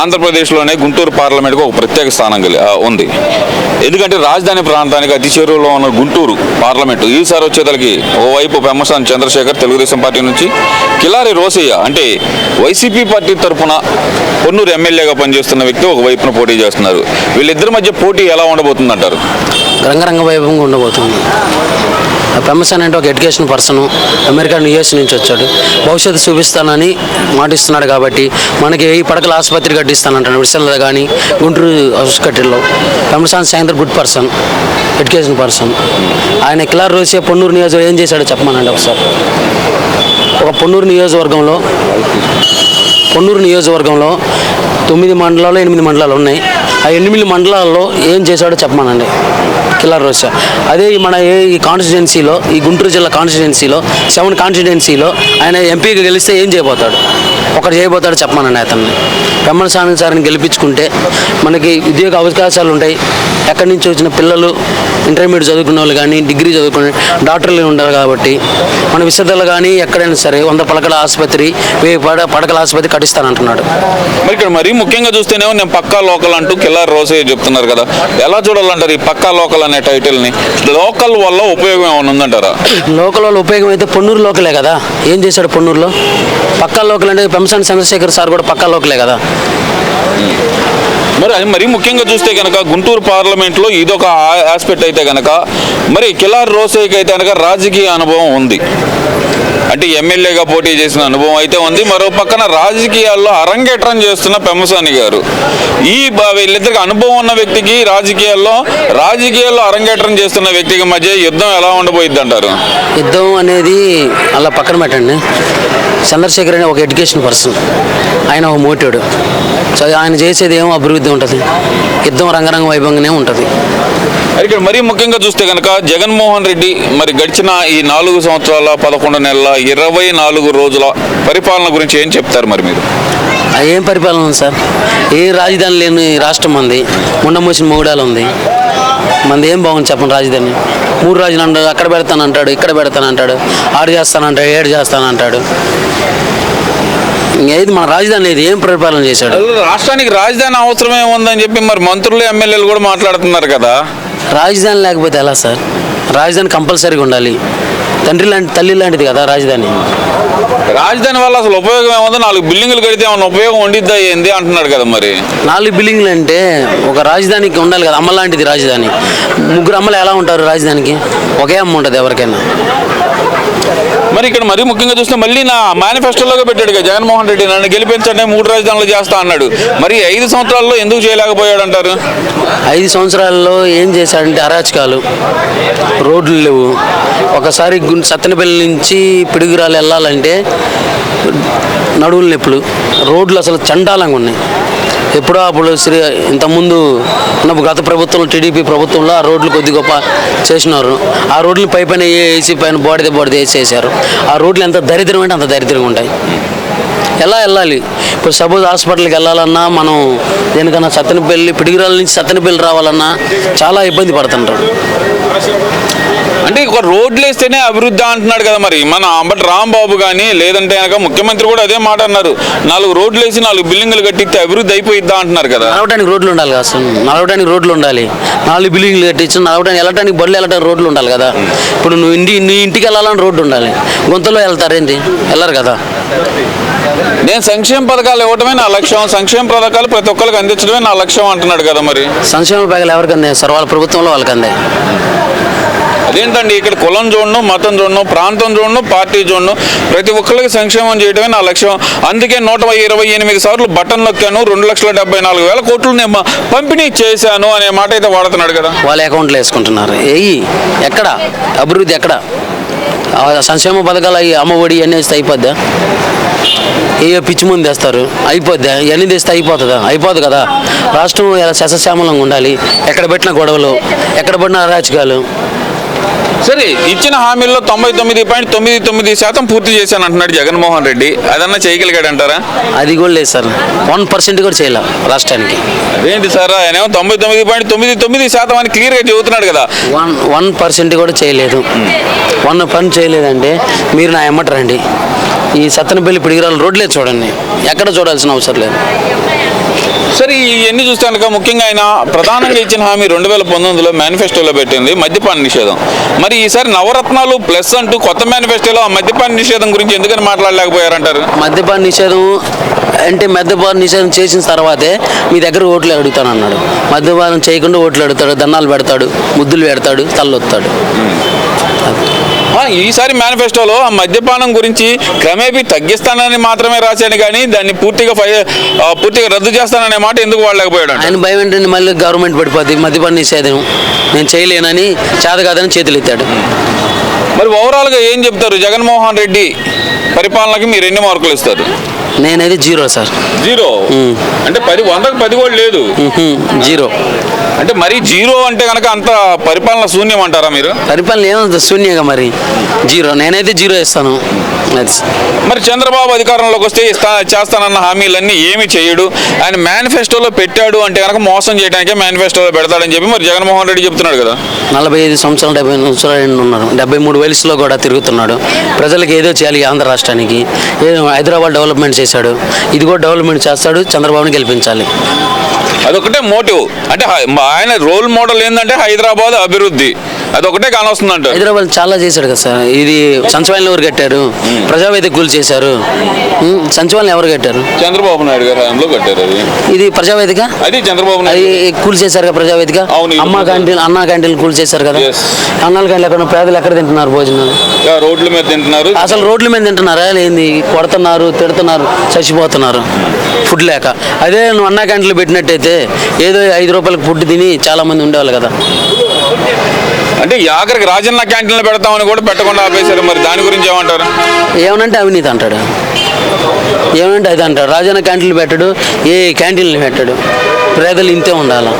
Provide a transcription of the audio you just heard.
ఆంధ్రప్రదేశ్లోనే గుంటూరు పార్లమెంట్కి ఒక ప్రత్యేక స్థానం కలి ఉంది. ఎందుకంటే రాజధాని ప్రాంతానికి అతి చేరువలో ఉన్న గుంటూరు పార్లమెంటు ఈసారి వచ్చేతలకి ఓవైపు పెమ్మసాని చంద్రశేఖర్ తెలుగుదేశం పార్టీ నుంచి కిలారి రోసయ్య అంటే వైసీపీ పార్టీ తరఫున పొన్నూరు ఎమ్మెల్యేగా పనిచేస్తున్న వ్యక్తి ఒకవైపున పోటీ చేస్తున్నారు. వీళ్ళిద్దరి మధ్య పోటీ ఎలా ఉండబోతుందంటారు? రంగరంగ వైభవంగా ఉండబోతుంది పెమ్మసన్ అంటే ఒక ఎడ్యుకేషన్ పర్సన్ అమెరికా యుఎస్ నుంచి వచ్చాడు. భవిష్యత్తు చూపిస్తానని మాటిస్తున్నాడు కాబట్టి మనకి ఈ పడకల ఆసుపత్రి కట్టిస్తానంటాడు. విశాల కానీ గుంటూరు హాస్పిటల్లో పెమ్మసాన్ సాయంత్రం గుడ్ పర్సన్ ఎడ్యుకేషన్ పర్సన్. ఆయన కిలార్ రోసే పొన్నూరు నియోజకవర్గం ఏం చేశాడో చెప్పమనండి ఒకసారి. ఒక పొన్నూరు నియోజకవర్గంలో పొన్నూరు నియోజకవర్గంలో తొమ్మిది మండలాలు ఎనిమిది మండలాలు ఉన్నాయి. ఆ ఎనిమిది మండలాల్లో ఏం చేశాడో చెప్పమానండి. కిల్లర్ రోసా అదే మన ఏ ఈ కాన్స్టిట్యున్సీలో ఈ గుంటూరు జిల్లా కాన్స్టిట్యున్సీలో సెవెన్ కాన్స్టిట్యున్సీలో ఆయన ఎంపీగా గెలిస్తే ఏం చేయబోతాడు? ఒకటి చేయబోతాడు చెప్పమానండి అతన్ని. బ్రహ్మణ స్వామి సార్ని గెలిపించుకుంటే మనకి ఉద్యోగ అవకాశాలు ఉంటాయి. ఎక్కడి నుంచి వచ్చిన పిల్లలు ఇంటర్మీడియట్ చదువుకున్న వాళ్ళు కానీ డిగ్రీ చదువుకునే డాక్టర్లు ఉండాలి కాబట్టి మన విశ్వవిద్యాలయాలు కానీ ఎక్కడైనా సరే వంద పలకల ఆసుపత్రి వెయ్యి పడ పడకల ఆసుపత్రి కట్టిస్తానంటున్నాడు. మరి ఇక్కడ మరీ ముఖ్యంగా చూస్తేనేమో నేను పక్కా లోకల్ అంటూ కిల్లార్ రోజే చెప్తున్నారు కదా. ఎలా చూడాలంటారు ఈ పక్కా లోకల్ అనే టైటిల్ని లోకల్ వల్ల ఉపయోగం ఏమైనా ఉందంటారా? లోకల్ వాళ్ళ ఉపయోగం అయితే పొన్నూరు లోకలే కదా. ఏం చేశాడు పొన్నూరులో? పక్కా లోకల్ అంటే పెంసాని చంద్రశేఖర్ సార్ కూడా పక్కా లోకలే కదా. మరి అది మరీ ముఖ్యంగా చూస్తే కనుక గుంటూరు పార్లమెంట్లో ఇదొక ఆస్పెక్ట్ అయితే కనుక మరి కిలార్ రోసయ్యకి అయితే కనుక రాజకీయ అనుభవం ఉంది. అంటే ఎమ్మెల్యేగా పోటీ చేసిన అనుభవం అయితే ఉంది. మరో పక్కన రాజకీయాల్లో అరంగేట్రం చేస్తున్న పెమ్మసాని గారు. ఈ వీళ్ళిద్దరికి అనుభవం ఉన్న వ్యక్తికి రాజకీయాల్లో రాజకీయాల్లో అరంగేట్రం చేస్తున్న వ్యక్తికి మధ్య యుద్ధం ఎలా ఉండబోయిద్ది అంటారు? యుద్ధం అనేది అలా పక్కన పెట్టండి. చంద్రశేఖర్ అనే ఒక ఎడ్యుకేషన్ పర్సన్. ఆయన ఒక మోటివాడు. సో ఆయన చేసేది ఏమో అభివృద్ధి ఉంటుంది. యుద్ధం రంగరంగ వైభవంగానే ఉంటుంది. ఇక్కడ మరీ ముఖ్యంగా చూస్తే కనుక జగన్మోహన్ రెడ్డి మరి గడిచిన ఈ నాలుగు సంవత్సరాల పదకొండు నెలల ఇరవై నాలుగు రోజుల పరిపాలన గురించి ఏం చెప్తారు మరి మీరు? ఏం పరిపాలన ఉంది సార్? ఏ రాజధాని లేని రాష్ట్రం మంది ముండమోసిన మొగుడాలు ఉంది. మంది ఏం బాగుంది చెప్పండి రాజధాని? మూడు అంటాడు అక్కడ పెడతానంటాడు ఇక్కడ పెడతానంటాడు ఆడు చేస్తానంటాడు ఏడు చేస్తానంటాడు ఇంకేది మన రాజధాని లేదు ఏం పరిపాలన చేశాడు? రాష్ట్రానికి రాజధాని అవసరం ఏముందని చెప్పి మరి మంత్రులు ఎమ్మెల్యేలు కూడా మాట్లాడుతున్నారు కదా. రాజధాని లేకపోతే ఎలా సార్? రాజధాని కంపల్సరీగా ఉండాలి. తండ్రి లాంటి తల్లి లాంటిది కదా రాజధాని? రాజధాని వల్ల అసలు ఉపయోగం ఏముందో? నాలుగు బిల్డింగులు కడితే ఏమన్నా ఉపయోగం ఉండిద్దా ఏంది అంటున్నాడు కదా మరి. నాలుగు బిల్డింగ్లు అంటే ఒక రాజధానికి ఉండాలి కదా అమ్మ లాంటిది రాజధాని. ముగ్గురు అమ్మలు ఎలా ఉంటారు రాజధానికి? ఒకే అమ్మ ఉంటుంది ఎవరికైనా. మరి ఇక్కడ మరీ ముఖ్యంగా చూస్తే మళ్ళీ నా మేనిఫెస్టోలోగా పెట్టాడు కదా జగన్మోహన్ రెడ్డి. నన్ను గెలిపించండి మూడు రాజధానులు చేస్తా అన్నాడు. మరి ఐదు సంవత్సరాల్లో ఎందుకు చేయలేకపోయాడు అంటారు ఐదు సంవత్సరాల్లో ఏం చేశాడంటే అరాచకాలు. రోడ్లు లేవు. ఒకసారి గుం- సత్తెనపల్లి నుంచి పిడుగురాలు వెళ్ళాలంటే నడువులు నొప్పులు. రోడ్లు అసలు చండాలంగా ఉన్నాయి. ఎప్పుడో అప్పుడు శ్రీ ఇంతకుముందు ఉన్న గత ప్రభుత్వంలో టీడీపీ ప్రభుత్వంలో ఆ రోడ్లు కొద్ది గొప్ప చేసినారు. ఆ రోడ్లు పై పైన వేసి పైన బోడిద బోడిద వేసేసారు. ఆ రోడ్లు ఎంత దరిద్రం అంటే అంత దరిద్రంగా ఉంటాయి. ఎలా వెళ్ళాలి? ఇప్పుడు సపోజ్ హాస్పిటల్కి వెళ్ళాలన్నా మనం దేనికన్నా సత్తెనపల్లి పిడిగిరాల నుంచి సత్తెనపల్లి రావాలన్నా చాలా ఇబ్బంది పడుతుంటారు. అంటే ఒక రోడ్లు వేస్తేనే అభివృద్ధి అంటున్నాడు కదా మరి. మన అంబటి రాంబాబు కానీ లేదంటే కనుక ముఖ్యమంత్రి కూడా అదే మాట అన్నారు. నాలుగు రోడ్లు వేసి నాలుగు బిల్డింగులు కట్టిస్తే అభివృద్ధి అయిపోయిద్దా అంటున్నారు కదా. నడవడానికి రోడ్లు ఉండాలి కదా అసలు. నడవడానికి రోడ్లు ఉండాలి. నాలుగు బిల్డింగ్లు కట్టించి నడవడానికి వెళ్ళడానికి బళ్ళు వెళ్ళడానికి రోడ్లు ఉండాలి కదా. ఇప్పుడు నువ్వు ఇంటి నీ ఇంటికి వెళ్ళాలని రోడ్డు ఉండాలి. గుంతలో వెళ్తారేంటి వెళ్ళరు కదా. నేను సంక్షేమ పథకాలు ఇవ్వటమే నా లక్ష్యం. సంక్షేమ పథకాలు ప్రతి ఒక్కరికి అందించడమే నా లక్ష్యం అంటున్నాడు కదా మరి. సంక్షేమ పథకాలు ఎవరికి అందాయి? సార్ వాళ్ళ ప్రభుత్వంలో వాళ్ళకి అందాయి. అదేంటండి ఇక్కడ కులం చూడను మతం చూడను ప్రాంతం చూడను పార్టీ చూడను ప్రతి ఒక్కరికి సంక్షేమం చేయడమే నా లక్ష్యం. అందుకే నూట ఇరవై ఎనిమిది సార్లు బటన్ నొక్కాను రెండు లక్షల డెబ్బై నాలుగు వేల కోట్లు నేను పంపిణీ చేశాను అనే మాట అయితే వాడుతున్నాడు కదా. వాళ్ళ అకౌంట్లో వేసుకుంటున్నారు. ఏయి ఎక్కడ? అభివృద్ధి ఎక్కడ? సంక్షేమ పథకాలు అవి అమ్మఒడి అన్నీ వేస్తే అయిపోద్దా? ఏ పిచ్చి ముందు తెస్తారు అయిపోద్దా? ఇవన్నీ తెస్తే అయిపోతుందా? అయిపోదు కదా. రాష్ట్రం ఎలా శశశ్యామలంగా ఉండాలి. ఎక్కడ పెట్టిన గొడవలు ఎక్కడ పడిన అరాచకాలు సరే ఇచ్చిన హామీల్లో తొంభై తొమ్మిది పాయింట్ తొమ్మిది తొమ్మిది శాతం పూర్తి చేశాను అంటున్నాడు జగన్మోహన్ రెడ్డి. అదన్నా చేయగలిగాడంటారా? అది కూడా లేదు సార్. వన్ పర్సెంట్ కూడా చేయలే రాష్ట్రానికి. అదేంటి సార్? ఆయన తొంభై తొమ్మిది పాయింట్ తొమ్మిది తొమ్మిది శాతం అని క్లియర్గా చెబుతున్నాడు కదా. వన్ వన్ పర్సెంట్ కూడా చేయలేదు. వన్ పని చేయలేదంటే మీరు నా ఎమ్మట రండి. ఈ సత్తనపల్లి పిడిగిరాలు రోడ్లే చూడండి. ఎక్కడ చూడాల్సిన అవసరం లేదు. సరే ఇవన్నీ చూస్తే కనుక ముఖ్యంగా ఆయన ప్రధానంగా ఇచ్చిన హామీ రెండు వేల పంతొమ్మిదిలో మేనిఫెస్టోలో పెట్టింది మద్యపాన నిషేధం. మరి ఈసారి నవరత్నాలు ప్లస్ అంటూ కొత్త మేనిఫెస్టోలో ఆ మద్యపాన నిషేధం గురించి ఎందుకని మాట్లాడలేకపోయారంటారు? మద్యపాన నిషేధం అంటే మద్యపాన నిషేధం చేసిన తర్వాతే మీ దగ్గర ఓట్లు అడుగుతాను అన్నాడు మద్యపానం చేయకుండా ఓట్లు అడుగుతాడు దండాలు పెడతాడు ముద్దులు పెడతాడు తల్లొత్తాడు ఈసారి మేనిఫెస్టోలో ఆ మద్యపానం గురించి క్రమేపీ తగ్గిస్తానని మాత్రమే రాశాడు కానీ దాన్ని పూర్తిగా పూర్తిగా రద్దు చేస్తాననే మాట ఎందుకు వాడలేకపోయాడు ఆయన భయం ఏంటంటే మళ్ళీ గవర్నమెంట్ పడిపోద్ది. మద్యపాన నిషేధం. నేను చేయలేనని చేత కాదని చేతులు ఎత్తాడు. మరి ఓవరాల్గా ఏం చెప్తారు? జగన్మోహన్ రెడ్డి పరిపాలనకి మీరు ఎన్ని మార్కులు ఇస్తారు? నేనైతే జీరో సార్. జీరో? అంటే పది వందకు పది కూడా లేదు. జీరో. అంటే మరి జీరో అంటే కనుక అంత పరిపాలన శూన్యం అంటారా మీరు? పరిపాలన ఏముంది శూన్యంగా మరి? జీరో. నేనైతే జీరో ఇస్తాను మరి చంద్రబాబు అధికారంలోకి వస్తే చేస్తానన్న హామీలన్నీ ఏమి చేయడు. ఆయన మేనిఫెస్టోలో పెట్టాడు అంటే కనుక మోసం చేయడానికే మేనిఫెస్టోలో పెడతాడని చెప్పి మరి జగన్మోహన్ రెడ్డి చెప్తున్నాడు కదా. నలభై ఐదు సంవత్సరాలు డెబ్బై సంవత్సరాలు ఉన్నారు. డెబ్బై మూడు వయసులో కూడా తిరుగుతున్నాడు. ప్రజలకు ఏదో చేయాలి ఆంధ్ర రాష్ట్రానికి. ఏదో హైదరాబాద్ డెవలప్మెంట్ చేశాడు. ఇది కూడా డెవలప్మెంట్ చేస్తాడు చంద్రబాబుని గెలిపించాలి. అదొకటే మోటివ్. అంటే మా ఆయన రోల్ మోడల్ ఏంటంటే హైదరాబాద్ అభివృద్ధి. అదొకటే కానొస్తుందంట హైదరాబాద్ చాలా చేశాడు కదా సార్. ఇది సంచవాలను ఎవరు కట్టారు? ప్రజావేదిక కూల్ చేశారు. సంచవాలను ఎవరు కట్టారు? చంద్రబాబు నాయుడు గారు హయాంలో కట్టారు అది. ఇది ప్రజావేదిక? అది చంద్రబాబు నాయుడు కూల్ చేశారు కదా ప్రజావేదిక? అవును, అమ్మ క్యాంటీన్ అన్న క్యాంటీన్ కూల్ చేశారు కదా. అన్నాల క్యాంటీన్ ఎక్కడ పేదలు ఎక్కడ తింటున్నారు భోజనాలు? ఆ రోడ్ల మీద తింటున్నారు. అసలు రోడ్ల మీద తింటున్నారా? ఏంది కొడుతున్నారు తిడుతున్నారు చచ్చిపోతున్నారు. ఫుడ్ లేక. అదే నువ్వు అన్నా క్యాంటీన్లు పెట్టినట్టయితే ఏదో ఐదు రూపాయలకు ఫుడ్ తిని చాలా మంది ఉండేవాళ్ళు కదా. అంటే ఈ ఆఖరికి రాజన్న క్యాంటీన్లో పెడతామని కూడా పెట్టకుండా ఆపేశారు. మరి దాని గురించి ఏమంటారు? ఏమనంటే అవినీతి అంటాడు. ఏమనంటే అది అంటాడు. రాజన్న క్యాంటీన్లు పెట్టడు ఏ క్యాంటీన్లు పెట్టాడు. పేదలు ఇంతే ఉండాలి?